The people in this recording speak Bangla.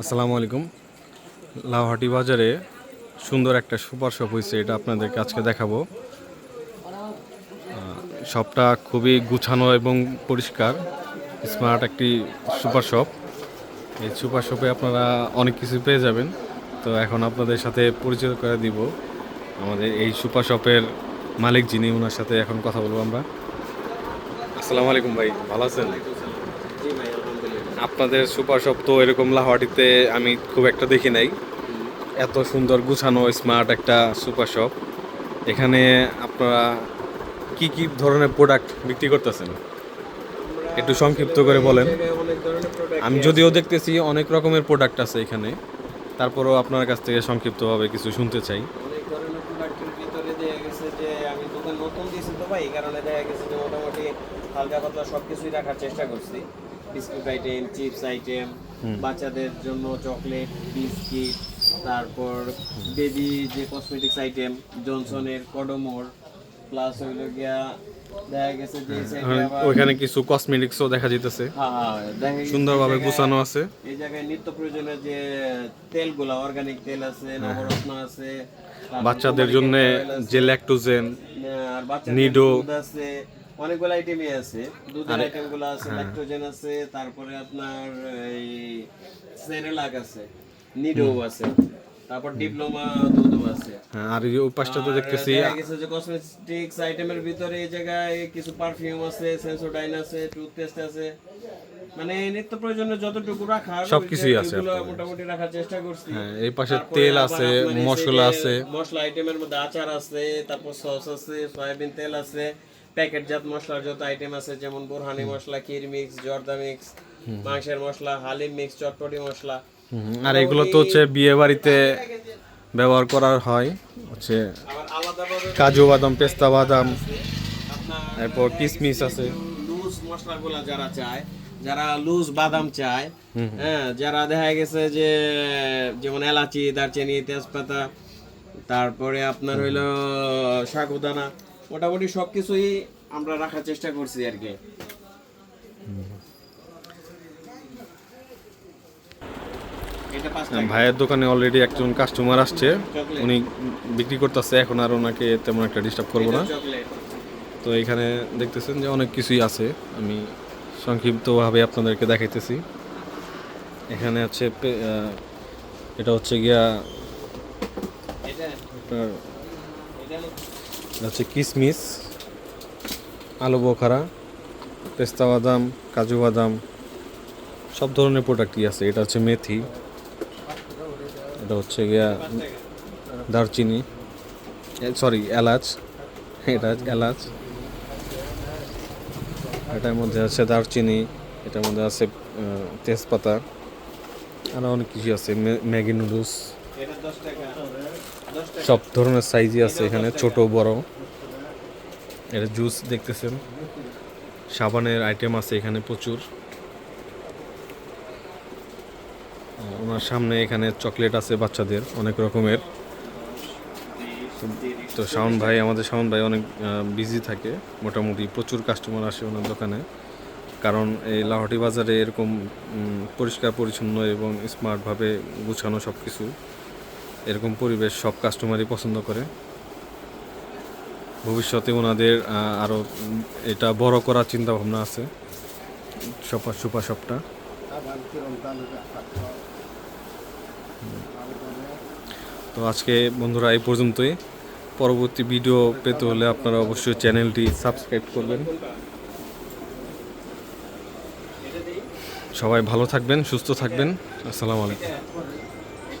আসসালামু আলাইকুম। লাউহাটি বাজারে সুন্দর একটা সুপার শপ হয়েছে, এটা আপনাদেরকে আজকে দেখাবো। শপটা খুবই গুছানো এবং পরিষ্কার, স্মার্ট একটি সুপার শপ। এই সুপার শপে আপনারা অনেক কিছু পেয়ে যাবেন। তো এখন আপনাদের সাথে পরিচয় করে দিব আমাদের এই সুপার শপের মালিক যিনি ওনার সাথে এখন কথা বলব আমরা। আসসালামু আলাইকুম ভাই, ভালো আছেন? আপনাদের সুপার শপ তো এরকম লাহোয়াটিতে আমি খুব একটা দেখি নাই। এত সুন্দর গুছানো স্মার্ট একটা সুপার শপ। এখানে আপনারা কি কি ধরনের প্রোডাক্ট বিক্রি করতেছেন? একটু সংক্ষিপ্ত করে বলেন। আমি যদিও দেখতেছি অনেক রকমের প্রোডাক্ট আছে এখানে। তারপরেও আপনার কাছ থেকে সংক্ষিপ্তভাবে কিছু শুনতে চাই অনেক ধরনের প্রোডাক্টের ভিতরে দেখা গেছে যে আমি দোকান নতুন দিয়েছি তো ভাই এই কারণে দেখা গেছে যে মোটামুটি হালকা পাতলা সব কিছুই রাখার চেষ্টা করছি। বিস্কুট আইটেম চিপস আইটেম বাচ্চাদের জন্য চকলেট বিস্কিট তারপর বেবি যে কসমেটিক্স আইটেম জনসনের কডোমোর প্লাস হইল গিয়া দেখা গেছে যে আবার- ওইখানে কিছু কসমেটিক্সও দেখা যেতেছে হ্যাঁ, হ্যাঁ, সুন্দরভাবে গুছানো আছে। এই জায়গায় নিত্য প্রয়োজনীয় যে তেলগুলা অর্গানিক তেল আছে নবরত্ন আছে বাচ্চাদের জন্য যে ল্যাকটোজেন আর বাচ্চাদের নিডো। আছে অনেকগুলো আইটেমই আছে। দুধের আইটেমগুলো আছে। ল্যাকটোজেন আছে তারপরে আপনার এই সেরেলাক আছে নিডো আছে তারপর ডিপ্লোমা দুধও আছে। হ্যাঁ আর এই পাশটাতে আর দেখতেছি দেখা যে কসমেটিক্স আইটেমের ভিতরে এই জায়গায় কিছু পারফিউম আছে সেন্সোডাইন আছে টুথপেস্ট আছে। মানে নিত্য প্রয়োজনীয় যতটুকু রাখার সবকিছুই আছে মোটামুটি রাখার চেষ্টা করছি। হ্যাঁ এই পাশে তেল আছে মশলা আছে। মশলা আইটেমের মধ্যে আচার আছে তারপর সস আছে সয়াবিন তেল আছে প্যাকেটজাত মশলার যত আইটেম আছে যেমন বোরহানি মশলা ক্ষীর মিক্স জর্দা মিক্স মাংসের মশলা হালিম মিক্স চটপটি মশলা। আর এগুলো তো হচ্ছে বিয়ে বাড়িতে ব্যবহার করার হয় হচ্ছে কাজু বাদাম পেস্তা বাদাম এরপর কিসমিস আছে। লুজ মশলাগুলো যারা চায় যারা লুজ বাদাম চায় হ্যাঁ যারা দেখা গেছে যে যেমন এলাচি দারচিনি তেজপাতা তারপরে আপনার হইল সাগুদানা মোটামুটি সব কিছুই আমরা রাখার চেষ্টা করছি আর কি। ভাইয়ের দোকানে অলরেডি একজন কাস্টমার আসছে উনি বিক্রি করতেছে এখন আর ওনাকে তেমন একটা ডিস্টার্ব করব না। তো এখানে দেখতেছেন যে অনেক কিছুই আছে আমি সংক্ষিপ্তভাবে আপনাদেরকে দেখাইতেছি। এখানে আহ, এটা হচ্ছে গিয়া হচ্ছে কিসমিস আলু বোখারা পেস্তা বাদাম কাজু বাদাম সব ধরনের প্রোডাক্টই আছে। এটা হচ্ছে মেথি এটা হচ্ছে গিয়া দারচিনি সরি এলাচ এটা এলাচ। এটার মধ্যে আছে দারচিনি, এটার মধ্যে আছে তেজপাতা আরও অনেক কিছু আছে ম্যাগি নুডলস। সব ধরনের সাইজই আছে এখানে, ছোট, বড়। এটা জুস দেখতেছেন। সাবানের আইটেম আছে এখানে প্রচুর। ওনার সামনে এখানে চকলেট আছে বাচ্চাদের, অনেক রকমের। তো শাওন ভাই, আমাদের শাওন ভাই অনেক বিজি থাকে। মোটামুটি প্রচুর কাস্টমার আসে ওনার দোকানে। কারণ এই লাহটি বাজারে এরকম পরিষ্কার, পরিচ্ছন্ন এবং স্মার্টভাবে গুছানো সব কিছু এরকম পরিবেশ সব কাস্টমারই পছন্দ করে। ভবিষ্যতে ওনাদের আরও এটা বড় করার চিন্তা ভাবনা আছে। সপা সুপা শপটা তো আজকে বন্ধুরা এই পর্যন্তই। পরবর্তী ভিডিও পেতে হলে আপনারা অবশ্যই চ্যানেলটি সাবস্ক্রাইব করবেন। সবাই ভালো থাকবেন, সুস্থ থাকবেন। আসসালামু আলাইকুম।